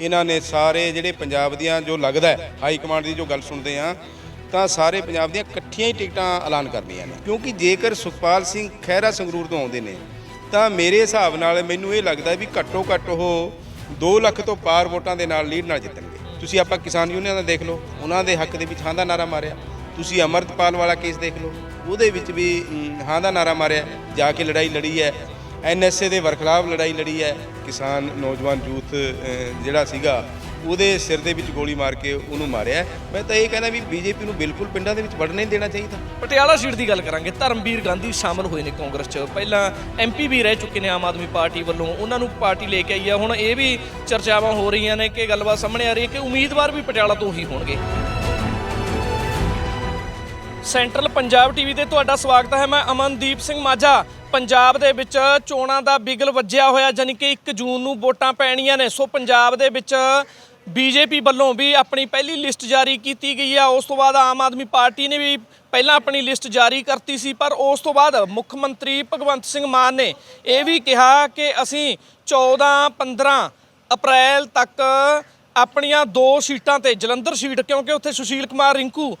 ਇਹਨਾਂ ਨੇ ਸਾਰੇ ਜਿਹੜੇ ਪੰਜਾਬ ਦੀਆਂ ਜੋ ਲੱਗਦਾ ਹਾਈ ਕਮਾਂਡ ਦੀ ਜੋ ਗੱਲ ਸੁਣਦੇ ਆ ਤਾਂ ਸਾਰੇ ਪੰਜਾਬ ਦੀਆਂ ਇਕੱਠੀਆਂ ਹੀ ਟਿਕਟਾਂ ਐਲਾਨ ਕਰਨੀਆਂ ਨੇ। ਕਿਉਂਕਿ ਜੇਕਰ ਸੁਖਪਾਲ ਸਿੰਘ ਖਹਿਰਾ ਸੰਗਰੂਰ ਤੋਂ ਆਉਂਦੇ ਨੇ, ਤਾਂ ਮੇਰੇ ਹਿਸਾਬ ਨਾਲ ਮੈਨੂੰ ਇਹ ਲੱਗਦਾ ਵੀ ਘੱਟੋ ਘੱਟ ਉਹ 2 ਲੱਖ ਤੋਂ ਪਾਰ ਵੋਟਾਂ ਦੇ ਨਾਲ ਲੀਡ ਨਾਲ ਜਿੱਤਣਗੇ। ਤੁਸੀਂ ਆਪਾਂ ਕਿਸਾਨ ਯੂਨੀਅਨ ਦਾ ਦੇਖ ਲਓ, ਉਹਨਾਂ ਦੇ ਹੱਕ ਦੇ ਵਿੱਚ ਹਾਂ ਦਾ ਨਾਰਾ ਮਾਰਿਆ। ਤੁਸੀਂ ਅਮਰਤਪਾਲ ਵਾਲਾ ਕੇਸ ਦੇਖ ਲਓ, ਉਹਦੇ ਵਿੱਚ ਵੀ ਹਾਂ ਦਾ ਨਾਰਾ ਮਾਰਿਆ, ਜਾ ਕੇ ਲੜਾਈ ਲੜੀ ਹੈ ਐਨਐਸਏ ਦੇ ਵਰਖਲਾਫ ਲੜਾਈ ਲੜੀ ਹੈ। ਕਿਸਾਨ ਨੌਜਵਾਨ ਯੂਥ ਜਿਹੜਾ ਸੀਗਾ, ਉਹਦੇ ਸਿਰ ਦੇ ਵਿੱਚ ਗੋਲੀ ਮਾਰ ਕੇ ਉਹਨੂੰ ਮਾਰਿਆ ਮੈਂ ਤਾਂ ਇਹ ਕਹਿੰਦਾ ਵੀ ਬੀਜੇਪੀ ਨੂੰ ਬਿਲਕੁਲ ਪਿੰਡਾਂ ਦੇ ਵਿੱਚ ਵੜਨਾ ਨਹੀਂ ਦੇਣਾ ਚਾਹੀਦਾ। ਪਟਿਆਲਾ ਸੀਟ ਦੀ ਗੱਲ ਕਰਾਂਗੇ, ਧਰਮਵੀਰ ਗਾਂਧੀ ਸ਼ਾਮਲ ਹੋਏ ਨੇ ਕਾਂਗਰਸ 'ਚ। ਪਹਿਲਾਂ ਐਮਪੀ ਵੀ ਰਹਿ ਚੁੱਕੇ ਨੇ ਆਮ ਆਦਮੀ ਪਾਰਟੀ ਵੱਲੋਂ। ਉਹਨਾਂ ਨੂੰ ਪਾਰਟੀ ਲੈ ਕੇ ਆਈ ਆ ਹੁਣ ਇਹ ਵੀ ਚਰਚਾਵਾਂ ਹੋ ਰਹੀਆਂ ਨੇ ਕਿ ਗੱਲਬਾਤ ਸਾਹਮਣੇ ਆ ਰਹੀ ਹੈ ਕਿ ਉਮੀਦਵਾਰ ਵੀ ਪਟਿਆਲਾ ਤੋਂ ਹੀ ਹੋਣਗੇ। ਸੈਂਟਰਲ ਪੰਜਾਬ ਟੀਵੀ ਤੇ ਤੁਹਾਡਾ ਸਵਾਗਤ ਹੈ। ਮੈਂ ਅਮਨਦੀਪ ਸਿੰਘ ਮਾਝਾ। ਪੰਜਾਬ ਦੇ ਵਿੱਚ ਚੋਣਾਂ ਦਾ ਬਿਗਲ ਵੱਜਿਆ ਹੋਇਆ ਜਾਨੀ ਕਿ 1 ਜੂਨ ਨੂੰ ਵੋਟਾਂ ਪੈਣੀਆਂ ਨੇ। ਸੋ ਪੰਜਾਬ ਦੇ ਵਿੱਚ ਬੀਜੇਪੀ ਵੱਲੋਂ ਵੀ ਆਪਣੀ ਪਹਿਲੀ ਲਿਸਟ ਜਾਰੀ ਕੀਤੀ ਗਈ ਆ। ਉਸ ਤੋਂ ਬਾਅਦ ਆਮ ਆਦਮੀ ਪਾਰਟੀ ਨੇ ਵੀ ਪਹਿਲਾਂ ਆਪਣੀ ਲਿਸਟ ਜਾਰੀ ਕਰਤੀ ਸੀ, ਪਰ ਉਸ ਤੋਂ ਬਾਅਦ ਮੁੱਖ ਮੰਤਰੀ ਭਗਵੰਤ ਸਿੰਘ ਮਾਨ ਨੇ ਇਹ ਵੀ ਕਿਹਾ ਕਿ ਅਸੀਂ 14 15 ਅਪ੍ਰੈਲ ਤੱਕ ਆਪਣੀਆਂ ਦੋ ਸੀਟਾਂ ਤੇ, ਜਲੰਧਰ ਸੀਟ, ਕਿਉਂਕਿ ਉੱਥੇ ਸੁਸ਼ੀਲ ਕੁਮਾਰ ਰਿੰਕੂ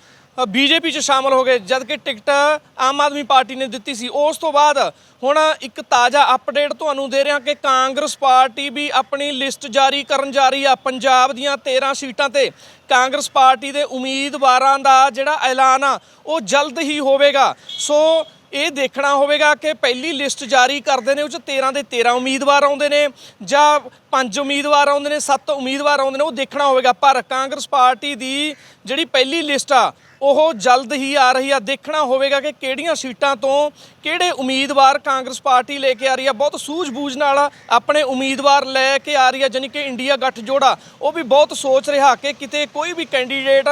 ਬੀਜੇਪੀ 'ਚ ਸ਼ਾਮਲ ਹੋ ਗਏ ਜਦ ਕਿ ਟਿਕਟ ਆਮ ਆਦਮੀ ਪਾਰਟੀ ਨੇ ਦਿੱਤੀ ਸੀ। ਉਸ ਤੋਂ ਬਾਅਦ ਹੁਣ ਇੱਕ ਤਾਜ਼ਾ ਅਪਡੇਟ ਤੁਹਾਨੂੰ ਦੇ ਰਿਹਾ ਕਿ ਕਾਂਗਰਸ ਪਾਰਟੀ ਵੀ ਆਪਣੀ ਲਿਸਟ ਜਾਰੀ ਕਰਨ ਜਾ ਰਹੀ ਆ। ਪੰਜਾਬ ਦੀਆਂ 13 ਸੀਟਾਂ ਤੇ ਕਾਂਗਰਸ ਪਾਰਟੀ ਦੇ ਉਮੀਦਵਾਰਾਂ ਦਾ ਜਿਹੜਾ ਐਲਾਨ ਆ, ਉਹ ਜਲਦ ਹੀ ਹੋਵੇਗਾ। ਸੋ ਇਹ ਦੇਖਣਾ ਹੋਵੇਗਾ ਕਿ ਪਹਿਲੀ ਲਿਸਟ ਜਾਰੀ ਕਰਦੇ ਨੇ, ਉਹ ਚ 13 ਦੇ 13 ਉਮੀਦਵਾਰ ਆਉਂਦੇ ਨੇ, ਜਾਂ ਪੰਜ ਉਮੀਦਵਾਰ ਆਉਂਦੇ ਨੇ, ਸੱਤ ਉਮੀਦਵਾਰ ਆਉਂਦੇ ਨੇ, ਉਹ ਦੇਖਣਾ ਹੋਵੇਗਾ। ਪਰ ਕਾਂਗਰਸ ਪਾਰਟੀ ਦੀ ਜਿਹੜੀ ਪਹਿਲੀ ਲਿਸਟ ਆ ਉਹ ਜਲਦ ਹੀ ਆ ਰਹੀ ਆ। ਦੇਖਣਾ ਹੋਵੇਗਾ ਕਿ ਕਿਹੜੀਆਂ ਸੀਟਾਂ ਤੋਂ ਕਿਹੜੇ ਉਮੀਦਵਾਰ ਕਾਂਗਰਸ ਪਾਰਟੀ ਲੈ ਕੇ ਆ ਰਹੀ ਆ। ਬਹੁਤ ਸੂਝ-ਬੂਝ ਨਾਲ ਆਪਣੇ ਉਮੀਦਵਾਰ ਲੈ ਕੇ ਆ ਰਹੀ ਆ, ਜਾਣੀ ਕਿ ਇੰਡੀਆ ਗੱਠ ਜੋੜਾ ਉਹ ਵੀ ਬਹੁਤ ਸੋਚ ਰਿਹਾ ਕਿ ਕਿਤੇ ਕੋਈ ਵੀ ਕੈਂਡੀਡੇਟ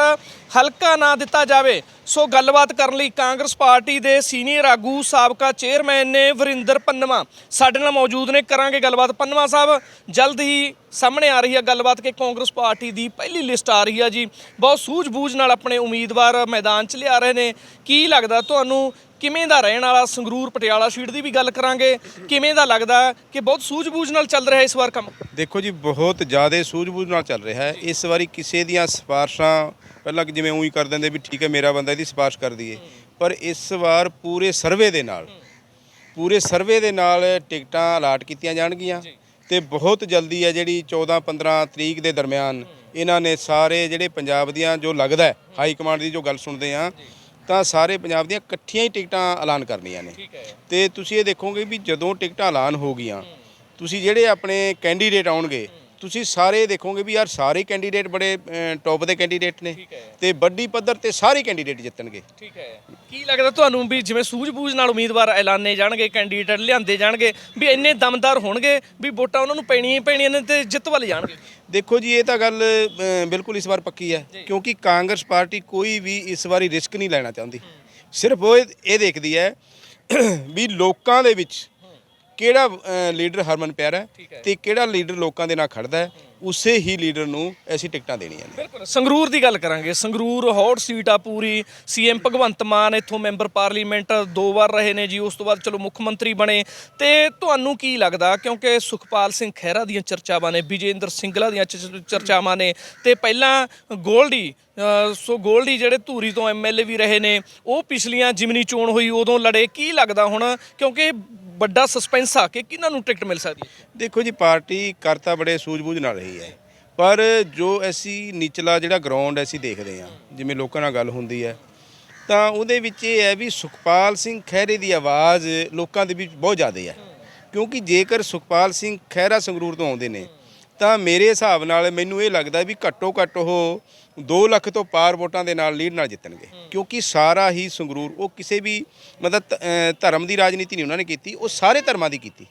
ਹਲਕਾ ਨਾ ਦਿੱਤਾ ਜਾਵੇ। ਸੋ ਗੱਲਬਾਤ ਕਰਨ ਲਈ ਕਾਂਗਰਸ ਪਾਰਟੀ ਦੇ ਸੀਨੀਅਰ ਆਗੂ ਸਾਬਕਾ ਚੇਅਰਮੈਨ ਨੇ ਵਰਿੰਦਰ ਪੰਨਵਾ ਸਾਡੇ ਨਾਲ ਮੌਜੂਦ ਨੇ। ਕਰਾਂਗੇ ਗੱਲਬਾਤ। ਪੰਨਵਾ ਸਾਹਿਬ, ਜਲਦ ਹੀ ਸਾਹਮਣੇ ਆ ਰਹੀ ਹੈ ਗੱਲਬਾਤ ਕਿ ਕਾਂਗਰਸ ਪਾਰਟੀ ਦੀ ਪਹਿਲੀ ਲਿਸਟ ਆ ਰਹੀ ਹੈ ਜੀ। ਬਹੁਤ ਸੂਝ-ਬੂਝ ਨਾਲ ਆਪਣੇ ਉਮੀਦਵਾਰ ਮੈਦਾਨ 'ਚ ਲਿਆ ਰਹੇ ਨੇ। ਕੀ ਲੱਗਦਾ ਤੁਹਾਨੂੰ ਕਿਵੇਂ ਦਾ ਰਹਿਣ ਵਾਲਾ ਸੰਗਰੂਰ ਪਟਿਆਲਾ ਸੀਟ ਦੀ ਵੀ ਗੱਲ ਕਰਾਂਗੇ। ਕਿਵੇਂ ਦਾ ਲੱਗਦਾ ਕਿ ਬਹੁਤ ਸੂਝ-ਬੂਝ ਨਾਲ ਚੱਲ ਰਿਹਾ ਇਸ ਵਾਰ ਕੰਮ? ਦੇਖੋ ਜੀ ਬਹੁਤ ਜ਼ਿਆਦਾ ਸੂਝ-ਬੂਝ ਨਾਲ ਚੱਲ ਰਿਹਾ ਹੈ। ਇਸ ਵਾਰੀ ਕਿਸੇ ਦੀਆਂ ਸਿਫਾਰਸ਼ਾਂ ਪਹਿਲਾਂ ਜਿਵੇਂ ਉਹੀ ਕਰ ਦਿੰਦੇ ਵੀ ਠੀਕ ਹੈ ਮੇਰਾ ਬੰਦਾ ਇਹਦੀ ਸਿਫਾਰਿਸ਼ ਕਰ ਦਈਏ। ਪਰ ਇਸ ਵਾਰ ਪੂਰੇ ਸਰਵੇ ਦੇ ਨਾਲ ਪੂਰੇ ਸਰਵੇ ਦੇ ਨਾਲ ਟਿਕਟਾਂ ਅਲਾਟ ਕੀਤੀਆਂ ਜਾਣਗੀਆਂ ਤੇ ਬਹੁਤ ਜਲਦੀ ਹੈ ਜਿਹੜੀ 14 15 ਤਰੀਕ ਦੇ ਦਰਮਿਆਨ ਇਹਨਾਂ ਨੇ ਸਾਰੇ ਜਿਹੜੇ ਪੰਜਾਬ ਦੀਆਂ ਜੋ ਲੱਗਦਾ ਹਾਈ ਕਮਾਂਡ ਦੀ ਜੋ ਗੱਲ ਸੁਣਦੇ ਆ ਤਾਂ ਸਾਰੇ ਪੰਜਾਬ ਦੀਆਂ ਇਕੱਠੀਆਂ ਹੀ ਟਿਕਟਾਂ ਐਲਾਨ ਕਰਨੀਆਂ ਨੇ। ਠੀਕ ਹੈ। ਤੇ ਤੁਸੀਂ ਇਹ ਦੇਖੋਗੇ ਵੀ ਜਦੋਂ ਟਿਕਟਾਂ ਐਲਾਨ ਹੋ ਗਈਆਂ ਤੁਸੀਂ ਜਿਹੜੇ ਆਪਣੇ ਕੈਂਡੀਡੇਟ ਆਉਣਗੇ ਤੁਸੀਂ ਸਾਰੇ ਦੇਖੋਗੇ ਵੀ ਯਾਰ ਸਾਰੇ ਕੈਂਡੀਡੇਟ ਬੜੇ ਟੌਪ ਦੇ ਕੈਂਡੀਡੇਟ ਨੇ। ਤੇ ਵੱਡੀ ਪੱਧਰ ਤੇ ਸਾਰੇ ਕੈਂਡੀਡੇਟ ਜਿੱਤਣਗੇ। ਠੀਕ ਹੈ। ਕੀ ਲੱਗਦਾ ਤੁਹਾਨੂੰ ਵੀ ਜਿਵੇਂ ਸੂਝ-ਬੂਝ ਨਾਲ ਉਮੀਦਵਾਰ ਐਲਾਨੇ ਜਾਣਗੇ ਕੈਂਡੀਡੇਟ ਲਿਆਂਦੇ ਜਾਣਗੇ ਵੀ ਇੰਨੇ ਦਮਦਾਰ ਹੋਣਗੇ ਵੀ ਵੋਟਾਂ ਉਹਨਾਂ ਨੂੰ ਪੈਣੀਆਂ ਹੀ ਪੈਣੀਆਂ ਨੇ ਤੇ ਜਿੱਤ ਵੱਲ ਜਾਣਗੇ? ਦੇਖੋ ਜੀ ਇਹ ਤਾਂ ਗੱਲ ਬਿਲਕੁਲ ਇਸ ਵਾਰ ਪੱਕੀ ਹੈ ਕਿਉਂਕਿ ਕਾਂਗਰਸ ਪਾਰਟੀ ਕੋਈ ਵੀ ਇਸ ਵਾਰੀ ਰਿਸਕ ਨਹੀਂ ਲੈਣਾ ਚਾਹੁੰਦੀ। ਸਿਰਫ ਉਹ ਇਹ ਦੇਖਦੀ ਹੈ ਵੀ ਲੋਕਾਂ ਦੇ ਵਿੱਚ ਕਿਹੜਾ ਲੀਡਰ ਹਰਮਨ ਪਿਆਰਾ ਤੇ ਕਿਹੜਾ ਲੀਡਰ ਲੋਕਾਂ ਦੇ ਨਾਲ ਖੜਦਾ ਹੈ ਉਸੇ ਹੀ ਲੀਡਰ ਨੂੰ ਅਸੀਂ ਟਿਕਟਾਂ ਦੇਣੀਆਂ ਨੇ। ਬਿਲਕੁਲ ਸੰਗਰੂਰ ਦੀ ਗੱਲ ਕਰਾਂਗੇ। ਸੰਗਰੂਰ ਹੌਟ ਸੀਟ ਆ ਪੂਰੀ। ਸੀਐਮ ਭਗਵੰਤ ਮਾਨ ਇੱਥੋਂ ਮੈਂਬਰ ਪਾਰਲੀਮੈਂਟ ਦੋ ਵਾਰ ਰਹੇ ਨੇ ਜੀ। ਉਸ ਤੋਂ ਬਾਅਦ ਚਲੋ ਮੁੱਖ ਮੰਤਰੀ ਬਣੇ। ਤੇ ਤੁਹਾਨੂੰ ਕੀ ਲੱਗਦਾ? ਕਿਉਂਕਿ ਸੁਖਪਾਲ ਸਿੰਘ ਖਹਿਰਾ ਦੀਆਂ ਚਰਚਾਵਾਂ ਨੇ ਵਿਜੇਂਦਰ ਸਿੰਗਲਾ ਦੀਆਂ ਚਰਚਾਵਾਂ ਨੇ। ਤੇ ਪਹਿਲਾਂ ਗੋਲਡੀ ਸੋ ਗੋਲਡੀ ਜਿਹੜੇ ਧੂਰੀ ਤੋਂ ਐਮਐਲਏ ਵੀ ਰਹੇ ਨੇ ਉਹ ਪਿਛਲੀਆਂ ਜਿਮਨੀ ਚੋਣ ਹੋਈ ਉਦੋਂ ਲੜੇ। ਕੀ ਲੱਗਦਾ ਹੁਣ? ਕਿਉਂਕਿ ਵੱਡਾ ਸਸਪੈਂਸ ਆ ਕਿ ਕਿਹਨਾਂ ਨੂੰ ਟਿਕਟ ਮਿਲ ਸਕਦੀ ਹੈ? ਦੇਖੋ ਜੀ, ਪਾਰਟੀ ਕਰਤਾ ਬੜੇ ਸੂਝ-ਬੂਝ ਨਾਲ ਰਹੀ ਹੈ। ਪਰ ਜੋ ਅਸੀਂ ਨਿਚਲਾ ਜਿਹੜਾ ਗਰਾਊਂਡ ਅਸੀਂ ਦੇਖਦੇ ਹਾਂ, ਜਿਵੇਂ ਲੋਕਾਂ ਨਾਲ ਗੱਲ ਹੁੰਦੀ ਹੈ, ਤਾਂ ਉਹਦੇ ਵਿੱਚ ਇਹ ਹੈ ਵੀ ਸੁਖਪਾਲ ਸਿੰਘ ਖਹਿਰੇ ਦੀ ਆਵਾਜ਼ ਲੋਕਾਂ ਦੇ ਵਿੱਚ ਬਹੁਤ ਜ਼ਿਆਦਾ ਹੈ। ਕਿਉਂਕਿ ਜੇਕਰ ਸੁਖਪਾਲ ਸਿੰਘ ਖਹਿਰਾ ਸੰਗਰੂਰ ਤੋਂ ਆਉਂਦੇ ਨੇ ਤਾਂ ਮੇਰੇ ਹਿਸਾਬ ਨਾਲ ਮੈਨੂੰ ਇਹ ਲੱਗਦਾ ਵੀ ਘੱਟੋ ਘੱਟ ਉਹ 2 ਲੱਖ ਤੋਂ ਪਾਰ ਵੋਟਾਂ ਦੇ ਨਾਲ ਲੀਡ ਨਾਲ ਜਿੱਤਣਗੇ। ਕਿਉਂਕਿ ਸਾਰਾ ਹੀ ਸੰਗਰੂਰ ਉਹ ਕਿਸੇ ਵੀ ਮਤਲਬ ਧਰਮ ਦੀ ਰਾਜਨੀਤੀ ਨਹੀਂ ਉਹਨਾਂ ਨੇ ਕੀਤੀ ਉਹ ਸਾਰੇ ਧਰਮਾਂ ਦੀ ਕੀਤੀ।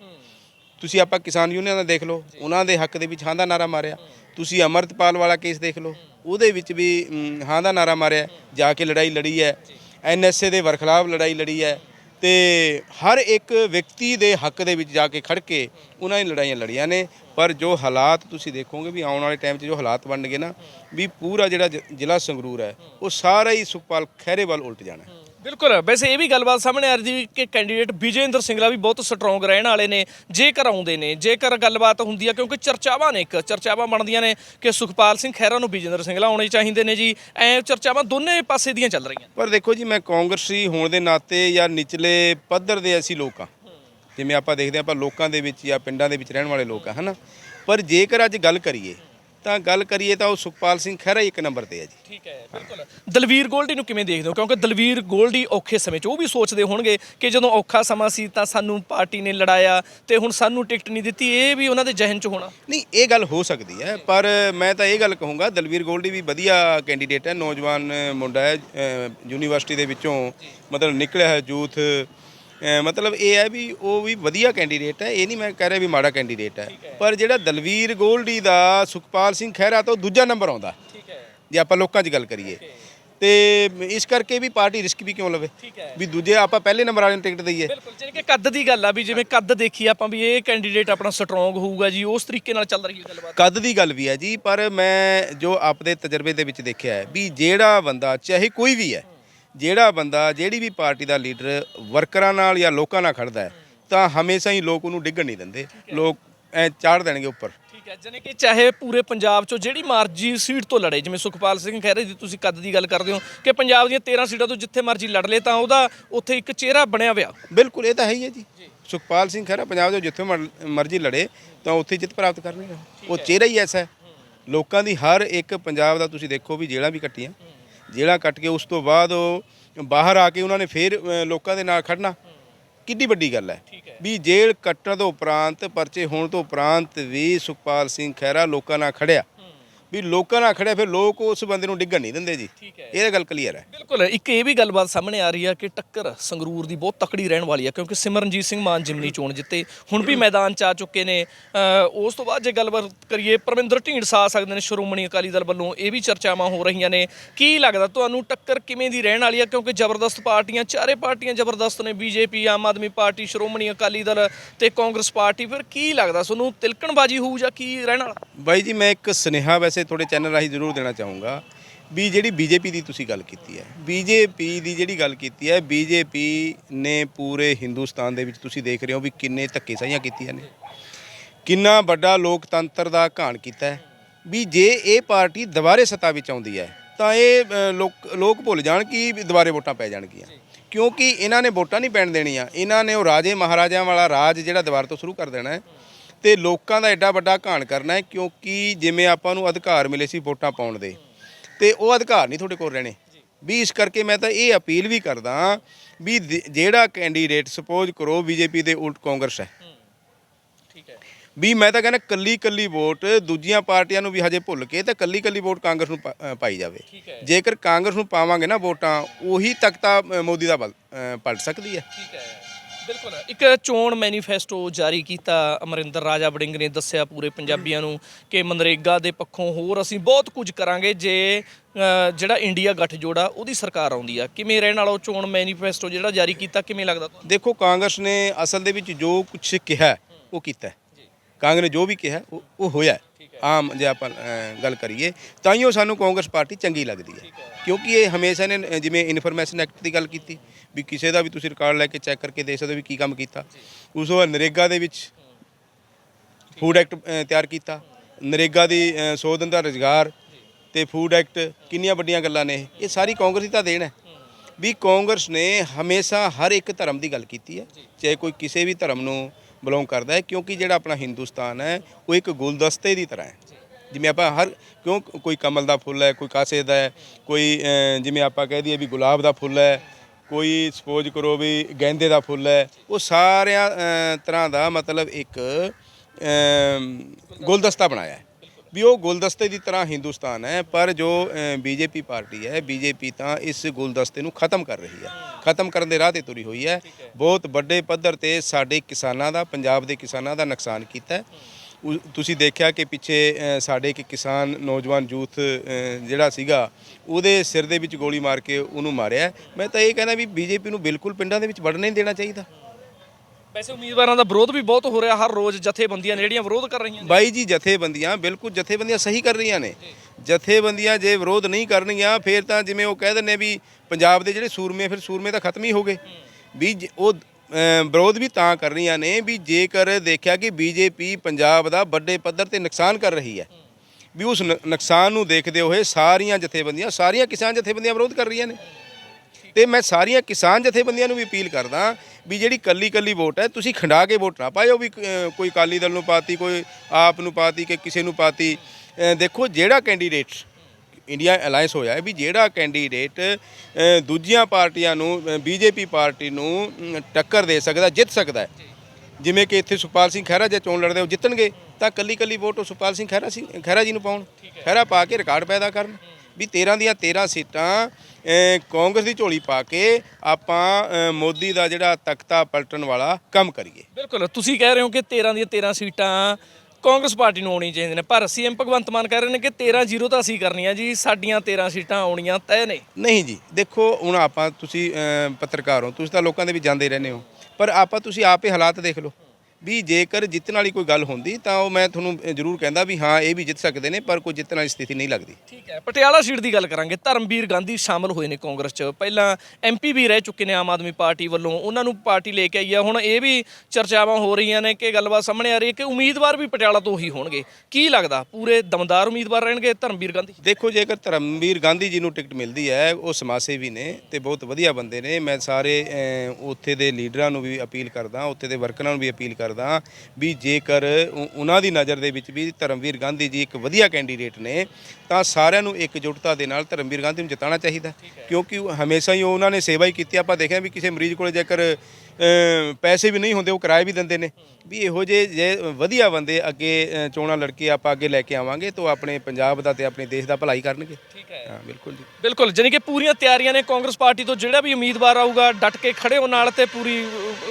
ਤੁਸੀਂ ਆਪਾਂ ਕਿਸਾਨ ਯੂਨੀਅਨ ਦਾ ਦੇਖ ਲਓ ਉਹਨਾਂ ਦੇ ਹੱਕ ਦੇ ਵਿੱਚ ਹਾਂ ਦਾ ਨਾਰਾ ਮਾਰਿਆ। ਤੁਸੀਂ ਅਮਰਤਪਾਲ ਵਾਲਾ ਕੇਸ ਦੇਖ ਲਓ ਉਹਦੇ ਵਿੱਚ ਵੀ ਹਾਂ ਦਾ ਨਾਰਾ ਮਾਰਿਆ ਜਾ ਕੇ ਲੜਾਈ ਲੜੀ ਹੈ। ਐਨਐਸਏ ਦੇ ਵਰਖਲਾਫ ਲੜਾਈ ਲੜੀ ਹੈ। ਤੇ ਹਰ ਇੱਕ ਵਿਅਕਤੀ ਦੇ ਹੱਕ ਦੇ ਵਿੱਚ ਜਾ ਕੇ ਖੜ ਕੇ ਉਹਨਾਂ ਨੇ ਲੜਾਈਆਂ ਲੜੀਆਂ ਨੇ ਪਰ ਜੋ ਹਾਲਾਤ ਤੁਸੀਂ ਦੇਖੋਗੇ ਵੀ ਆਉਣ ਵਾਲੇ ਟਾਈਮ 'ਚ ਜੋ ਹਾਲਾਤ ਬਣਨਗੇ ਨਾ, ਵੀ ਪੂਰਾ ਜਿਹੜਾ ਜ- ਜ਼ਿਲ੍ਹਾ ਸੰਗਰੂਰ ਹੈ, ਉਹ ਸਾਰਾ ਹੀ ਸੁਖਪਾਲ ਖਹਿਰੇ ਵੱਲ ਉਲਟ ਜਾਣਾ ਹੈ। ਬਿਲਕੁਲ, ਵੈਸੇ ਇਹ ਵੀ ਗੱਲਬਾਤ ਸਾਹਮਣੇ ਆ ਰਹੀ ਸੀ ਕਿ ਕੈਂਡੀਡੇਟ ਵਿਜੇਂਦਰ ਸਿੰਗਲਾ ਵੀ ਬਹੁਤ ਸਟਰੋਂਗ ਰਹਿਣ ਵਾਲੇ ਨੇ, ਜੇਕਰ ਆਉਂਦੇ ਨੇ, ਜੇਕਰ ਗੱਲਬਾਤ ਹੁੰਦੀ ਆ, ਕਿਉਂਕਿ ਚਰਚਾਵਾਂ ਨੇ ਇੱਕ, ਚਰਚਾਵਾਂ ਬਣਦੀਆਂ ਨੇ ਕਿ ਸੁਖਪਾਲ ਸਿੰਘ ਖਹਿਰਾ ਨੂੰ ਵਿਜੇਂਦਰ ਸਿੰਗਲਾ ਆਉਣੇ ਚਾਹੀਦੇ ਨੇ ਜੀ। ਐ ਚਰਚਾਵਾਂ ਦੋਨੇ ਪਾਸੇ ਦੀਆਂ ਚੱਲ ਰਹੀਆਂ ਪਰ ਦੇਖੋ ਜੀ, ਮੈਂ ਕਾਂਗਰਸੀ ਹੋਣ ਦੇ ਨਾਤੇ ਜਾਂ ਨਿਚਲੇ ਪੱਧਰ ਦੇ ਅਸੀਂ ਲੋਕ ਆ ਜਿਵੇਂ ਆਪਾਂ ਦੇਖਦੇ ਹਾਂ ਆਪਾਂ ਲੋਕਾਂ ਦੇ ਵਿੱਚ ਜਾਂ ਪਿੰਡਾਂ ਦੇ ਵਿੱਚ ਰਹਿਣ ਵਾਲੇ ਲੋਕ ਆ ਹਨਾ? ਪਰ ਜੇਕਰ ਅੱਜ ਗੱਲ ਕਰੀਏ ਤਾਂ ਗੱਲ ਕਰੀਏ ਤਾਂ ਉਹ ਸੁਖਪਾਲ ਸਿੰਘ ਖਹਿਰਾ ਹੀ ਇੱਕ ਨੰਬਰ ਤੇ ਹੈ ਜੀ। ਠੀਕ ਹੈ ਬਿਲਕੁਲ। ਦਲਵੀਰ ਗੋਲਡੀ ਨੂੰ ਕਿਵੇਂ ਦੇਖਦੇ ਹੋ? ਕਿਉਂਕਿ ਦਲਵੀਰ ਗੋਲਡੀ ਔਖੇ ਸਮੇਂ 'ਚ ਉਹ ਵੀ ਸੋਚਦੇ ਹੋਣਗੇ ਕਿ ਜਦੋਂ ਔਖਾ ਸਮਾਂ ਸੀ ਤਾਂ ਸਾਨੂੰ ਪਾਰਟੀ ਨੇ ਲੜਾਇਆ ਤੇ ਹੁਣ ਸਾਨੂੰ ਟਿਕਟ ਨਹੀਂ ਦਿੱਤੀ ਇਹ ਵੀ ਉਹਨਾਂ ਦੇ ਜ਼ਿਹਨ 'ਚ ਹੋਣਾ। ਨਹੀਂ ਇਹ ਗੱਲ ਹੋ ਸਕਦੀ ਹੈ ਪਰ ਮੈਂ ਤਾਂ ਇਹ ਗੱਲ ਕਹੂੰਗਾ ਦਲਵੀਰ ਗੋਲਡੀ ਵੀ ਵਧੀਆ ਕੈਂਡੀਡੇਟ ਹੈ ਨੌਜਵਾਨ ਮੁੰਡਾ ਹੈ ਯੂਨੀਵਰਸਿਟੀ ਦੇ ਵਿੱਚੋਂ ਮਤਲਬ ਨਿਕਲਿਆ ਹੈ ਯੂਥ ਮਤਲਬ ਇਹ ਹੈ ਵੀ ਉਹ ਵੀ ਵਧੀਆ ਕੈਂਡੀਡੇਟ ਹੈ ਇਹ ਨਹੀਂ ਮੈਂ ਕਹਿ ਰਿਹਾ ਵੀ ਮਾੜਾ ਕੈਂਡੀਡੇਟ ਹੈ। ਪਰ ਜਿਹੜਾ ਦਲਵੀਰ ਗੋਲਡੀ ਦਾ ਸੁਖਪਾਲ ਸਿੰਘ ਖਹਿਰਾ ਤੋਂ ਦੂਜਾ ਨੰਬਰ ਆਉਂਦਾ। ਜੇ ਆਪਾਂ ਲੋਕਾਂ 'ਚ ਗੱਲ ਕਰੀਏ। ਤੇ ਇਸ ਕਰਕੇ ਵੀ ਪਾਰਟੀ ਰਿਸਕ ਵੀ ਕਿਉਂ ਲਵੇ। ਵੀ ਦੂਜੇ ਆਪਾਂ ਪਹਿਲੇ ਨੰਬਰ ਵਾਲੇ ਨੂੰ ਟਿਕਟ ਦਈਏ। ਬਿਲਕੁਲ ਜਿਵੇਂ ਕਿ ਕੱਦ ਦੀ ਗੱਲ ਆ ਵੀ ਜਿਵੇਂ ਕੱਦ ਦੇਖੀ ਆਪਾਂ ਵੀ ਇਹ ਕੈਂਡੀਡੇਟ ਆਪਣਾ ਸਟਰੋਂਗ ਹੋਊਗਾ ਜੀ ਉਸ ਤਰੀਕੇ ਨਾਲ ਚੱਲ ਰਹੀ ਹੈ ਗੱਲਬਾਤ। ਕਦ ਦੀ ਗੱਲ ਵੀ ਹੈ ਜੀ ਪਰ ਮੈਂ ਜੋ ਆਪਦੇ ਤਜਰਬੇ ਦੇ ਵਿੱਚ ਦੇਖਿਆ ਹੈ ਵੀ ਜਿਹੜਾ ਬੰਦਾ ਚਾਹੇ ਕੋਈ ਵੀ ਹੈ ਜਿਹੜਾ ਬੰਦਾ ਜਿਹੜੀ ਵੀ ਪਾਰਟੀ ਦਾ ਲੀਡਰ ਵਰਕਰਾਂ ਨਾਲ ਜਾਂ ਲੋਕਾਂ ਨਾਲ ਖੜਦਾ ਹੈ ਤਾਂ ਹਮੇਸ਼ਾ ਹੀ ਲੋਕ ਉਹਨੂੰ ਡਿੱਗਣ ਨਹੀਂ ਦਿੰਦੇ। ਲੋਕ ਐ ਚਾੜ ਦੇਣਗੇ ਉੱਪਰ। ਠੀਕ ਹੈ ਜਾਨੀ ਕਿ ਚਾਹੇ ਪੂਰੇ ਪੰਜਾਬ ਚੋਂ ਜਿਹੜੀ ਮਰਜ਼ੀ ਸੀਟ ਤੋਂ ਲੜੇ ਜਿਵੇਂ ਸੁਖਪਾਲ ਸਿੰਘ ਖਹਿਰੇ ਦੀ ਤੁਸੀਂ ਕੱਦ ਦੀ ਗੱਲ ਕਰਦੇ ਹੋ ਕਿ ਪੰਜਾਬ ਦੀਆਂ 13 ਸੀਟਾਂ ਤੋਂ ਜਿੱਥੇ ਮਰਜ਼ੀ ਲੜ ਲੇ ਤਾਂ ਉਹਦਾ ਉੱਥੇ ਇੱਕ ਚਿਹਰਾ ਬਣਿਆ ਹੋਇਆ। ਬਿਲਕੁਲ ਇਹ ਤਾਂ ਹੈ ਹੀ ਹੈ ਜੀ। ਸੁਖਪਾਲ ਸਿੰਘ ਖਹਿਰਾ ਪੰਜਾਬ ਦੇ ਜਿੱਥੇ ਮਰ- ਮਰਜ਼ੀ ਲੜੇ ਤਾਂ ਉੱਥੇ ਜਿੱਤ ਪ੍ਰਾਪਤ ਕਰਨੀ ਹੈ ਉਹ ਚਿਹਰਾ ਹੀ ਐਸਾ ਹੈ। ਲੋਕਾਂ ਦੀ ਹਰ ਇੱਕ ਪੰਜਾਬ ਦਾ ਤੁਸੀਂ ਦੇਖੋ ਵੀ ਜੇਲ੍ਹਾਂ ਵੀ ਕੱਟੀਆਂ। ਜੇਲ੍ਹਾਂ ਕੱਟ ਕੇ ਉਸ ਤੋਂ ਬਾਅਦ ਉਹ ਬਾਹਰ ਆ ਕੇ ਉਹਨਾਂ ਨੇ ਫੇਰ ਲੋਕਾਂ ਦੇ ਨਾਲ ਖੜਨਾ। ਕਿੱਡੀ ਵੱਡੀ ਗੱਲ ਹੈ। ਵੀ ਜੇਲ੍ਹ ਕੱਟਣ ਤੋਂ ਉਪਰੰਤ ਪਰਚੇ ਹੋਣ ਤੋਂ ਉਪਰੰਤ ਵੀ ਸੁਖਪਾਲ ਸਿੰਘ ਖਹਿਰਾ ਲੋਕਾਂ ਨਾਲ ਖੜਿਆ। ਵੀ ਲੋਕਾਂ ਨਾਲ ਖੜਿਆ ਫਿਰ ਲੋਕ ਉਸ ਬੰਦੇ ਨੂੰ ਡਿੱਗਣ ਨਹੀਂ ਦਿੰਦੇ ਜੀ। ਇਹ ਗੱਲ ਕਲੀਅਰ ਹੈ। ਬਿਲਕੁਲ ਇੱਕ ਇਹ ਵੀ ਗੱਲਬਾਤ ਸਾਹਮਣੇ ਆ ਰਹੀ ਆ ਕਿ ਟੱਕਰ ਸੰਗਰੂਰ ਦੀ ਬਹੁਤ ਤਕੜੀ ਰਹਿਣ ਵਾਲੀ ਆ ਕਿਉਂਕਿ ਸਿਮਰਨਜੀਤ ਸਿੰਘ ਮਾਨ ਜਿਮਨੀ ਚੋਣ ਜਿੱਤੇ ਹੁਣ ਵੀ ਮੈਦਾਨ 'ਚ ਆ ਚੁੱਕੇ ਨੇ। ਉਸ ਤੋਂ ਬਾਅਦ ਜੇ ਗੱਲਬਾਤ ਕਰੀਏ ਪਰਮਿੰਦਰ ਢੀਂਡਸਾ ਆ ਸਕਦੇ ਨੇ ਸ਼੍ਰੋਮਣੀ ਅਕਾਲੀ ਦਲ ਵੱਲੋਂ ਇਹ ਵੀ ਚਰਚਾਵਾਂ ਹੋ ਰਹੀਆਂ ਨੇ। ਕੀ ਲੱਗਦਾ ਤੁਹਾਨੂੰ ਟੱਕਰ ਕਿਵੇਂ ਦੀ ਰਹਿਣ ਵਾਲੀ ਆ ਕਿਉਂਕਿ ਜ਼ਬਰਦਸਤ ਪਾਰਟੀਆਂ ਚਾਰੇ ਪਾਰਟੀਆਂ ਜ਼ਬਰਦਸਤ ਨੇ ਬੀਜੇਪੀ ਆਮ ਆਦਮੀ ਪਾਰਟੀ ਸ਼੍ਰੋਮਣੀ ਅਕਾਲੀ ਦਲ ਤੇ ਕਾਂਗਰਸ ਪਾਰਟੀ ਫਿਰ ਕੀ ਲੱਗਦਾ ਤੁਹਾਨੂੰ ਤਿਲਕਣਬਾਜੀ ਹੋਊ ਜਾਂ ਕੀ ਰਹਿਣ ਵਾਲਾ? ਬਾਈ ਜੀ ਮੈਂ ਇੱਕ ਸੁਨੇਹਾ ਵੈਸੇ ਤੁਹਾਡੇ ਚੈਨਲ ਰਾਹੀਂ ਜ਼ਰੂਰ ਦੇਣਾ ਚਾਹੂੰਗਾ ਵੀ ਜਿਹੜੀ ਬੀਜੇਪੀ ਦੀ ਤੁਸੀਂ ਗੱਲ ਕੀਤੀ ਹੈ, ਬੀਜੇਪੀ ਦੀ ਜਿਹੜੀ ਗੱਲ ਕੀਤੀ ਹੈ, ਬੀਜੇਪੀ ਨੇ ਪੂਰੇ ਹਿੰਦੁਸਤਾਨ ਦੇ ਵਿੱਚ ਤੁਸੀਂ ਦੇਖ ਰਹੇ ਹੋ ਵੀ ਕਿੰਨੇ ਧੱਕੇ ਸਹੀਆਂ ਕੀਤੀਆਂ ਨੇ। ਕਿੰਨਾ ਵੱਡਾ ਲੋਕਤੰਤਰ ਦਾ ਘਾਣ ਕੀਤਾ ਹੈ। ਵੀ ਜੇ ਇਹ ਪਾਰਟੀ ਦੁਬਾਰੇ ਸੱਤਾ ਵਿੱਚ ਆਉਂਦੀ ਹੈ, ਤਾਂ ਇਹ ਲੋਕ ਲੋਕ ਭੁੱਲ ਜਾਣ ਕਿ ਦੁਬਾਰੇ ਵੋਟਾਂ ਪੈ ਜਾਣਗੀਆਂ। ਕਿਉਂਕਿ ਇਹਨਾਂ ਨੇ ਵੋਟਾਂ ਨਹੀਂ ਪੈਣ ਦੇਣੀਆਂ। ਇਹਨਾਂ ਨੇ ਉਹ ਰਾਜੇ ਮਹਾਰਾਜਿਆਂ ਵਾਲਾ ਰਾਜ ਜਿਹੜਾ ਦੁਬਾਰਾ ਤੋਂ ਸ਼ੁਰੂ ਕਰ ਦੇਣਾ ਹੈ ਤੇ ਲੋਕਾਂ ਦਾ ਐਡਾ ਵੱਡਾ ਘਾਣ ਕਰਨਾ ਹੈ ਕਿਉਂਕਿ ਜਿਵੇਂ ਆਪਾਂ ਨੂੰ ਅਧਿਕਾਰ ਮਿਲੇ ਸੀ ਵੋਟਾਂ ਪਾਉਣ ਦੇ ਤੇ ਉਹ ਅਧਿਕਾਰ ਨਹੀਂ ਤੁਹਾਡੇ ਕੋਲ ਰਹਿਣੇ। ਵੀ ਇਸ ਕਰਕੇ ਮੈਂ ਤਾਂ ਇਹ ਅਪੀਲ ਵੀ ਕਰਦਾ ਵੀ ਜਿਹੜਾ ਕੈਂਡੀਡੇਟ ਸਪੋਜ਼ ਕਰੋ ਬੀਜੇਪੀ ਦੇ ਉਲਟ ਕਾਂਗਰਸ ਹੈ। ਠੀਕ ਹੈ। ਵੀ ਮੈਂ ਤਾਂ ਕਹਿੰਦਾ ਕੱਲੀ ਕੱਲੀ ਵੋਟ ਦੂਜੀਆਂ ਪਾਰਟੀਆਂ ਨੂੰ ਵੀ ਹਜੇ ਭੁੱਲ ਕੇ ਤਾਂ ਕੱਲੀ ਕੱਲੀ ਵੋਟ ਕਾਂਗਰਸ ਨੂੰ ਪਾਈ ਜਾਵੇ। ਜੇਕਰ ਕਾਂਗਰਸ ਨੂੰ ਪਾਵਾਂਗੇ ਨਾ ਵੋਟਾਂ ਉਹੀ ਤਖਤਾ ਅ, ਮੋਦੀ ਦਾ ਪਲਟ ਸਕਦੀ ਹੈ। ਠੀਕ ਹੈ। ਬਿਲਕੁਲ ਇੱਕ ਚੋਣ ਮੈਨੀਫੈਸਟੋ ਜਾਰੀ ਕੀਤਾ ਅਮਰਿੰਦਰ ਰਾਜਾ ਵੜਿੰਗ ਨੇ ਦੱਸਿਆ ਪੂਰੇ ਪੰਜਾਬੀਆਂ ਨੂੰ ਕਿ ਮਨਰੇਗਾ ਦੇ ਪੱਖੋਂ ਹੋਰ ਅਸੀਂ ਬਹੁਤ ਕੁਝ ਕਰਾਂਗੇ ਜੇ ਅ, ਜਿਹੜਾ ਇੰਡੀਆ ਗੱਠਜੋੜਾ ਉਹਦੀ ਸਰਕਾਰ ਆਉਂਦੀ ਆ ਕਿਵੇਂ ਰਹਿਣ ਵਾਲਾ ਉਹ ਚੋਣ ਮੈਨੀਫੈਸਟੋ ਜਿਹੜਾ ਜਾਰੀ ਕੀਤਾ ਕਿਵੇਂ ਲੱਗਦਾ ਤੁਹਾਨੂੰ ਦੇਖੋ ਕਾਂਗਰਸ ਨੇ ਅਸਲ ਦੇ ਵਿੱਚ ਜੋ ਕੁਝ ਕਿਹਾ ਹੈ, ਉਹ ਕੀਤਾ ਹੈ। ਕਾਂਗਰਸ ਨੇ ਜੋ ਵੀ ਕਿਹਾ ਉਹ ਉਹ ਹੋਇਆ ਹੈ। ਆਮ ਜੇ ਆਪਾਂ ਗੱਲ ਕਰੀਏ ਤਾਂ ਹੀ ਉਹ ਸਾਨੂੰ ਕਾਂਗਰਸ ਪਾਰਟੀ ਚੰਗੀ ਲੱਗਦੀ ਹੈ। ਕਿਉਂਕਿ ਇਹ ਹਮੇਸ਼ਾ ਨੇ ਜਿਵੇਂ ਇਨਫੋਰਮੇਸ਼ਨ ਐਕਟ ਦੀ ਗੱਲ ਕੀਤੀ ਵੀ ਕਿਸੇ ਦਾ ਵੀ ਤੁਸੀਂ ਰਿਕਾਰਡ ਲੈ ਕੇ ਚੈੱਕ ਕਰਕੇ ਦੇਖ ਸਕਦੇ ਹੋ ਵੀ ਕੀ ਕੰਮ ਕੀਤਾ। ਉਸ ਤੋਂ ਨਰੇਗਾ ਦੇ ਵਿੱਚ ਫੂਡ ਐਕਟ ਤਿਆਰ ਕੀਤਾ। ਨਰੇਗਾ ਦੀ 100 ਦਿਨ ਦਾ ਰੁਜ਼ਗਾਰ ਤੇ ਫੂਡ ਐਕਟ ਕਿੰਨੀਆਂ ਵੱਡੀਆਂ ਗੱਲਾਂ ਨੇ ਇਹ। ਇਹ ਸਾਰੀ ਕਾਂਗਰਸ ਦੀ ਤਾਂ ਦੇਣ ਹੈ। ਵੀ ਕਾਂਗਰਸ ਨੇ ਹਮੇਸ਼ਾ ਹਰ ਇੱਕ ਧਰਮ ਦੀ ਗੱਲ ਕੀਤੀ ਹੈ। ਚਾਹੇ ਕੋਈ ਕਿਸੇ ਵੀ ਧਰਮ ਨੂੰ ਬਿਲੋਂਗ ਕਰਦਾ ਹੈ, ਕਿਉਂਕਿ ਜਿਹੜਾ ਆਪਣਾ ਹਿੰਦੁਸਤਾਨ ਹੈ, ਉਹ ਇੱਕ ਗੁਲਦਸਤੇ ਦੀ ਤਰ੍ਹਾਂ ਹੈ। ਜਿਵੇਂ ਆਪਾਂ ਹਰ, ਕਿਉਂ ਕੋਈ ਕਮਲ ਦਾ ਫੁੱਲ ਹੈ, ਕੋਈ ਕਾਸੇ ਦਾ ਹੈ, ਕੋਈ ਜਿਵੇਂ ਆਪਾਂ ਕਹਿ ਦਈਏ ਵੀ ਗੁਲਾਬ ਦਾ ਫੁੱਲ ਹੈ, ਕੋਈ ਸਪੋਜ਼ ਕਰੋ ਵੀ ਗੈਂਦੇ ਦਾ ਫੁੱਲ ਹੈ, ਉਹ ਸਾਰਿਆਂ ਤਰ੍ਹਾਂ ਦਾ ਮਤਲਬ ਇੱਕ ਗੁਲਦਸਤਾ ਬਣਾਇਆ ਹੈ। ਵੀ ਉਹ ਗੁਲਦਸਤੇ ਦੀ ਤਰ੍ਹਾਂ ਹਿੰਦੁਸਤਾਨ ਹੈ, ਪਰ ਜੋ ਬੀਜੇਪੀ ਪਾਰਟੀ ਹੈ, ਬੀਜੇਪੀ ਤਾਂ ਇਸ ਗੁਲਦਸਤੇ ਨੂੰ ਖਤਮ ਕਰ ਰਹੀ ਹੈ। ਖਤਮ ਕਰਨ ਦੇ ਰਾਹ ਤੇ ਤੁਰੀ ਹੋਈ ਹੈ। ਬਹੁਤ ਵੱਡੇ ਪੱਧਰ ਤੇ ਸਾਡੇ ਕਿਸਾਨਾਂ ਦਾ, ਪੰਜਾਬ ਦੇ ਕਿਸਾਨਾਂ ਦਾ ਨੁਕਸਾਨ ਕੀਤਾ ਤੁਸੀਂ ਦੇਖਿਆ ਕਿ ਪਿੱਛੇ ਸਾਡੇ ਇੱਕ ਕਿਸਾਨ ਨੌਜਵਾਨ ਯੂਥ ਜਿਹੜਾ ਸੀਗਾ, ਉਹਦੇ ਸਿਰ ਦੇ ਵਿੱਚ ਗੋਲੀ ਮਾਰ ਕੇ ਉਹਨੂੰ ਮਾਰਿਆ ਮੈਂ ਤਾਂ ਇਹ ਕਹਿੰਦਾ ਵੀ ਬੀਜੇਪੀ ਨੂੰ ਬਿਲਕੁਲ ਪਿੰਡਾਂ ਦੇ ਵਿੱਚ ਵੜਨ ਨਹੀਂ ਦੇਣਾ ਚਾਹੀਦਾ। ਵੈਸੇ ਉਮੀਦਵਾਰਾਂ ਦਾ ਵਿਰੋਧ ਵੀ ਬਹੁਤ ਹੋ ਰਿਹਾ ਹਰ ਰੋਜ਼ ਜਥੇਬੰਦੀਆਂ ਨੇ ਜਿਹੜੀਆਂ ਵਿਰੋਧ ਕਰ ਰਹੀਆਂ ਨੇ। ਬਾਈ ਜੀ ਜਥੇਬੰਦੀਆਂ ਬਿਲਕੁਲ ਜਥੇਬੰਦੀਆਂ ਸਹੀ ਕਰ ਰਹੀਆਂ ਨੇ। ਜਥੇਬੰਦੀਆਂ ਜੇ ਵਿਰੋਧ ਨਹੀਂ ਕਰਨਗੀਆਂ ਫਿਰ ਤਾਂ ਜਿਵੇਂ ਉਹ ਕਹਿ ਦਿੰਦੇ ਵੀ ਪੰਜਾਬ ਦੇ ਜਿਹੜੇ ਸੂਰਮੇ ਫਿਰ ਸੂਰਮੇ ਤਾਂ ਖਤਮ ਹੀ ਹੋ ਗਏ। ਵੀ ਉਹ ਵਿਰੋਧ ਵੀ ਤਾਂ ਕਰ ਰਹੀਆਂ ਨੇ ਵੀ ਜੇਕਰ ਦੇਖਿਆ ਕਿ ਬੀਜੇਪੀ ਪੰਜਾਬ ਦਾ ਵੱਡੇ ਪੱਧਰ ਤੇ ਨੁਕਸਾਨ ਕਰ ਰਹੀ ਹੈ ਵੀ ਉਸ ਨੁਕਸਾਨ ਨੂੰ ਦੇਖਦੇ ਹੋਏ ਸਾਰੀਆਂ ਜਥੇਬੰਦੀਆਂ ਸਾਰੀਆਂ ਕਿਸਾਨ ਜਥੇਬੰਦੀਆਂ ਵਿਰੋਧ ਕਰ ਰਹੀਆਂ ਨੇ। ਤੇ ਮੈਂ ਸਾਰੀਆਂ ਕਿਸਾਨ ਜਥੇਬੰਦੀਆਂ ਨੂੰ ਵੀ ਅਪੀਲ ਕਰਦਾ ਵੀ ਜਿਹੜੀ ਕੱਲੀ ਕੱਲੀ ਵੋਟ ਹੈ, ਤੁਸੀਂ ਖੰਡਾ ਕੇ ਵੋਟ ਨਾ ਪਾਇਓ ਵੀ ਕੋਈ ਅਕਾਲੀ ਦਲ ਨੂੰ ਪਾਤੀ, ਕੋਈ ਆਪ ਨੂੰ ਪਾਤੀ ਕਿ ਕਿਸੇ ਨੂੰ ਪਾਤੀ। ਦੇਖੋ ਜਿਹੜਾ ਕੈਂਡੀਡੇਟ ਇੰਡੀਆ ਅਲਾਈਅੰਸ ਹੋਇਆ ਹੈ ਵੀ ਜਿਹੜਾ ਕੈਂਡੀਡੇਟ ਦੂਜੀਆਂ ਪਾਰਟੀਆਂ ਨੂੰ ਬੀਜੇਪੀ ਪਾਰਟੀ ਨੂੰ ਟੱਕਰ ਦੇ ਸਕਦਾ, ਜਿੱਤ ਸਕਦਾ ਹੈ। ਜਿਵੇਂ ਕਿ ਇੱਥੇ ਸੁਖਪਾਲ ਸਿੰਘ ਖਹਿਰਾ ਜੇ ਚੋਣ ਲੜਦੇ ਉਹ ਜਿੱਤਣਗੇ, ਤਾਂ ਕੱਲੀ ਕੱਲੀ ਵੋਟ ਉਹ ਸੁਖਪਾਲ ਸਿੰਘ ਖਹਿਰਾ ਸੀ, ਖਹਿਰਾ ਜੀ ਨੂੰ ਪਾਉਣ, ਖਹਿਰਾ ਪਾ ਕੇ ਰਿਕਾਰਡ ਪੈਦਾ ਕਰਨ। ਵੀ 13 ਦੀਆਂ 13 ਸੀਟਾਂ ਕਾਂਗਰਸ ਦੀ ਝੋਲੀ ਪਾ ਕੇ ਆਪਾਂ ਮੋਦੀ ਦਾ ਜਿਹੜਾ ਤਖਤਾ ਪਲਟਣ ਵਾਲਾ ਕੰਮ ਕਰੀਏ। ਬਿਲਕੁਲ ਤੁਸੀਂ ਕਹਿ ਰਹੇ ਹੋ ਕਿ 13 ਦੀਆਂ 13 ਸੀਟਾਂ ਕਾਂਗਰਸ ਪਾਰਟੀ ਨੂੰ ਆਉਣੀ ਚਾਹੀਦੀਆਂ ਨੇ ਪਰ ਸੀਐਮ ਭਗਵੰਤ ਮਾਨ ਕਹਿ ਰਹੇ ਨੇ ਕਿ 13 ਜ਼ੀਰੋ ਤਾਂ ਅਸੀਂ ਕਰਨੀਆਂ ਜੀ ਸਾਡੀਆਂ 13 ਸੀਟਾਂ ਆਉਣੀਆਂ ਤੈਅ ਨੇ। ਨਹੀਂ ਜੀ ਦੇਖੋ ਹੁਣ ਆਪਾਂ ਤੁਸੀਂ ਪੱਤਰਕਾਰ ਹੋ ਤੁਸੀਂ ਤਾਂ ਲੋਕਾਂ ਦੇ ਵਿੱਚ ਜਾਂਦੇ ਰਹਿੰਦੇ ਹੋ ਪਰ ਆਪਾਂ ਤੁਸੀਂ ਆਪੇ ਹਾਲਾਤ ਦੇਖ ਲਓ। ਵੀ ਜੇਕਰ ਜਿੱਤਣ ਵਾਲੀ ਕੋਈ ਗੱਲ ਹੁੰਦੀ ਤਾਂ ਉਹ ਮੈਂ ਤੁਹਾਨੂੰ ਜ਼ਰੂਰ ਕਹਿੰਦਾ ਵੀ ਹਾਂ ਇਹ ਵੀ ਜਿੱਤ ਸਕਦੇ ਨੇ ਪਰ ਕੋਈ ਜਿੱਤਣ ਵਾਲੀ ਸਥਿਤੀ ਨਹੀਂ ਲੱਗਦੀ। ਠੀਕ ਹੈ ਪਟਿਆਲਾ ਸੀਟ ਦੀ ਗੱਲ ਕਰਾਂਗੇ। ਧਰਮਵੀਰ ਗਾਂਧੀ ਸ਼ਾਮਲ ਹੋਏ ਨੇ ਕਾਂਗਰਸ 'ਚ। ਪਹਿਲਾਂ ਐਮਪੀ ਵੀ ਰਹਿ ਚੁੱਕੇ ਨੇ ਆਮ ਆਦਮੀ ਪਾਰਟੀ ਵੱਲੋਂ। ਉਹਨਾਂ ਨੂੰ ਪਾਰਟੀ ਲੈ ਕੇ ਆਈ ਆ। ਹੁਣ ਇਹ ਵੀ ਚਰਚਾਵਾਂ ਹੋ ਰਹੀਆਂ ਨੇ ਕਿ ਗੱਲਬਾਤ ਸਾਹਮਣੇ ਆ ਰਹੀ ਹੈ ਕਿ ਉਮੀਦਵਾਰ ਵੀ ਪਟਿਆਲਾ ਤੋਂ ਹੀ ਹੋਣਗੇ। ਕੀ ਲੱਗਦਾ? ਪੂਰੇ ਦਮਦਾਰ ਉਮੀਦਵਾਰ ਰਹਿਣਗੇ ਧਰਮਵੀਰ ਗਾਂਧੀ? ਦੇਖੋ ਜੇਕਰ ਧਰਮਵੀਰ ਗਾਂਧੀ ਜੀ ਨੂੰ ਟਿਕਟ ਮਿਲਦੀ ਹੈ ਉਹ ਸਮਾਜ ਸੇਵੀ ਨੇ ਤੇ ਬਹੁਤ ਵਧੀਆ ਬੰਦੇ ਨੇ। ਮੈਂ ਸਾਰੇ ਉੱਥੇ ਦੇ ਲੀਡਰਾਂ ਨੂੰ ਵੀ ਅਪੀਲ ਕਰਦਾ ਉੱਥੇ ਦੇ ਵਰਕਰਾਂ ਨੂੰ ਵੀ ਅਪੀਲ ਕਰਦਾ। ਵੀ ਜੇਕਰ ਉਹਨਾਂ ਦੀ ਨਜ਼ਰ ਦੇ ਵਿੱਚ ਵੀ ਧਰਮਵੀਰ ਗਾਂਧੀ ਜੀ ਇੱਕ ਵਧੀਆ ਕੈਂਡੀਡੇਟ ਨੇ ਤਾਂ ਸਾਰਿਆਂ ਨੂੰ ਇਕਜੁੱਟਤਾ ਦੇ ਨਾਲ ਧਰਮਵੀਰ ਗਾਂਧੀ ਨੂੰ ਜਿਤਾਉਣਾ ਚਾਹੀਦਾ। ਕਿਉਂਕਿ ਹਮੇਸ਼ਾ ਹੀ ਉਹਨਾਂ ਨੇ ਸੇਵਾ ਹੀ ਕੀਤੀ। ਆਪਾਂ ਦੇਖਿਆ ਵੀ ਕਿਸੇ ਮਰੀਜ਼ ਕੋਲੇ ਜੇਕਰ ਪੈਸੇ ਵੀ ਨਹੀਂ ਹੁੰਦੇ ਉਹ ਕਿਰਾਏ ਵੀ ਦਿੰਦੇ ਨੇ। ਵੀ ਇਹੋ ਜਿਹੇ ਜੇ ਵਧੀਆ ਬੰਦੇ ਅੱਗੇ ਚੋਣਾਂ ਲੜਕੇ ਆਪਾਂ ਅੱਗੇ ਲੈ ਕੇ ਆਵਾਂਗੇ ਤਾਂ ਆਪਣੇ ਪੰਜਾਬ ਦਾ ਤੇ ਆਪਣੇ ਦੇਸ਼ ਦਾ ਭਲਾਈ ਕਰਨਗੇ। ਠੀਕ ਹੈ। ਹਾਂ ਬਿਲਕੁਲ ਜੀ। ਬਿਲਕੁਲ ਜਾਣੀ ਕਿ ਪੂਰੀਆਂ ਤਿਆਰੀਆਂ ਨੇ ਕਾਂਗਰਸ ਪਾਰਟੀ ਤੋਂ ਜਿਹੜਾ ਵੀ ਉਮੀਦਵਾਰ ਆਊਗਾ ਡਟ ਕੇ ਖੜੇ ਹੋ ਨਾਲ ਤੇ ਪੂਰੀ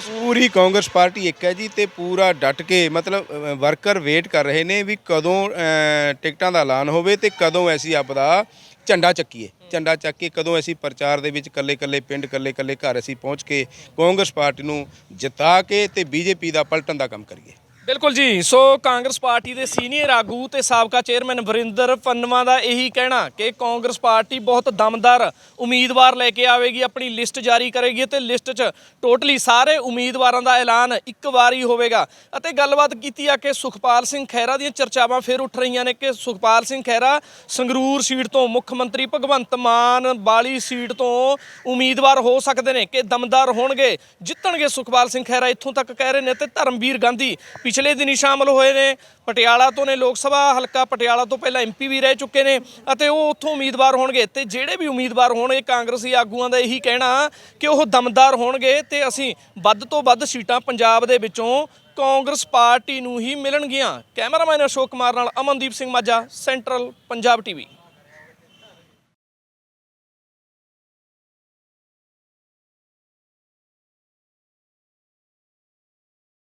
ਪੂਰੀ ਕਾਂਗਰਸ ਪਾਰਟੀ ਇੱਕ ਹੈ ਜੀ ਤੇ ਪੂਰਾ ਡਟ ਕੇ ਮਤਲਬ ਵਰਕਰ ਵੇਟ ਕਰ ਰਹੇ ਨੇ ਵੀ ਕਦੋਂ ਟਿਕਟਾਂ ਦਾ ਐਲਾਨ ਹੋਵੇ ਤੇ ਕਦੋਂ ਅਸੀਂ ਆਪਦਾ ਝੰਡਾ ਚੱਕੀਏ। ਝੰਡਾ ਚੱਕ ਕੇ ਕਦੋਂ ਅਸੀਂ ਪ੍ਰਚਾਰ ਦੇ ਵਿੱਚ ਕੱਲੇ ਕੱਲੇ ਪਿੰਡ ਕੱਲੇ ਕੱਲੇ ਘਰ ਅਸੀਂ ਪਹੁੰਚ ਕੇ ਕਾਂਗਰਸ ਪਾਰਟੀ ਨੂੰ ਜਿਤਾ ਕੇ ਤੇ ਬੀਜੇਪੀ ਦਾ ਪਲਟਣ ਦਾ ਕੰਮ ਕਰੀਏ। ਬਿਲਕੁਲ ਜੀ। ਸੋ ਕਾਂਗਰਸ ਪਾਰਟੀ ਦੇ ਸੀਨੀਅਰ ਆਗੂ ਤੇ ਸਾਬਕਾ ਚੇਅਰਮੈਨ ਵਰਿੰਦਰ ਪੰਨਵਾ ਦਾ ਇਹੀ ਕਹਿਣਾ ਕਿ ਕਾਂਗਰਸ ਪਾਰਟੀ ਬਹੁਤ ਦਮਦਾਰ ਉਮੀਦਵਾਰ ਲੈ ਕੇ ਆਵੇਗੀ, ਆਪਣੀ ਲਿਸਟ ਜਾਰੀ ਕਰੇਗੀ ਤੇ ਲਿਸਟ 'ਚ ਟੋਟਲੀ ਸਾਰੇ ਉਮੀਦਵਾਰਾਂ ਦਾ ਐਲਾਨ ਇੱਕ ਵਾਰੀ ਹੋਵੇਗਾ। ਅਤੇ ਗੱਲਬਾਤ ਕੀਤੀ ਆ ਕਿ ਸੁਖਪਾਲ ਸਿੰਘ ਖਹਿਰਾ ਦੀਆਂ ਚਰਚਾਵਾਂ ਫਿਰ ਉੱਠ ਰਹੀਆਂ ਨੇ ਕਿ ਸੁਖਪਾਲ ਸਿੰਘ ਖਹਿਰਾ ਸੰਗਰੂਰ ਸੀਟ ਤੋਂ ਮੁੱਖ ਮੰਤਰੀ ਭਗਵੰਤ ਮਾਨ ਬਾਲੀ ਸੀਟ ਤੋਂ ਉਮੀਦਵਾਰ ਹੋ ਸਕਦੇ ਨੇ, ਕਿ ਦਮਦਾਰ ਹੋਣਗੇ, ਜਿੱਤਣਗੇ ਸੁਖਪਾਲ ਸਿੰਘ ਖਹਿਰਾ ਇੱਥੋਂ ਤੱਕ ਕਹਿ ਰਹੇ ਨੇ ਤੇ ਧਰਮਵੀਰ ਗਾਂਧੀ ਪਿਛਲੇ ਦਿਨੀ ਸ਼ਾਮਲ ਹੋਏ ਨੇ। ਪਟਿਆਲਾ ਤੋਂ ਨੇ ਲੋਕ ਸਭਾ, ਹਲਕਾ ਪਟਿਆਲਾ ਤੋਂ ਪਹਿਲਾਂ ਐਮਪੀ ਵੀ ਰਹਿ ਚੁੱਕੇ ਨੇ ਅਤੇ ਉਹ ਉੱਥੋਂ ਉਮੀਦਵਾਰ ਹੋਣਗੇ ਤੇ ਜਿਹੜੇ ਵੀ ਉਮੀਦਵਾਰ ਹੋਣਗੇ, ਕਾਂਗਰਸੀ ਆਗੂਆਂ ਦਾ ਇਹੀ ਕਹਿਣਾ ਕਿ ਉਹ ਦਮਦਾਰ ਹੋਣਗੇ ਤੇ ਅਸੀਂ ਵੱਧ ਤੋਂ ਵੱਧ ਸੀਟਾਂ ਪੰਜਾਬ ਦੇ ਵਿੱਚੋਂ ਕਾਂਗਰਸ ਪਾਰਟੀ ਨੂੰ ਹੀ ਮਿਲਣਗੀਆਂ। ਕੈਮਰਾਮੈਨ ਅਸ਼ੋਕ ਕੁਮਾਰ ਨਾਲ ਅਮਨਦੀਪ ਸਿੰਘ ਮਾਝਾ, ਸੈਂਟਰਲ ਪੰਜਾਬ ਟੀਵੀ।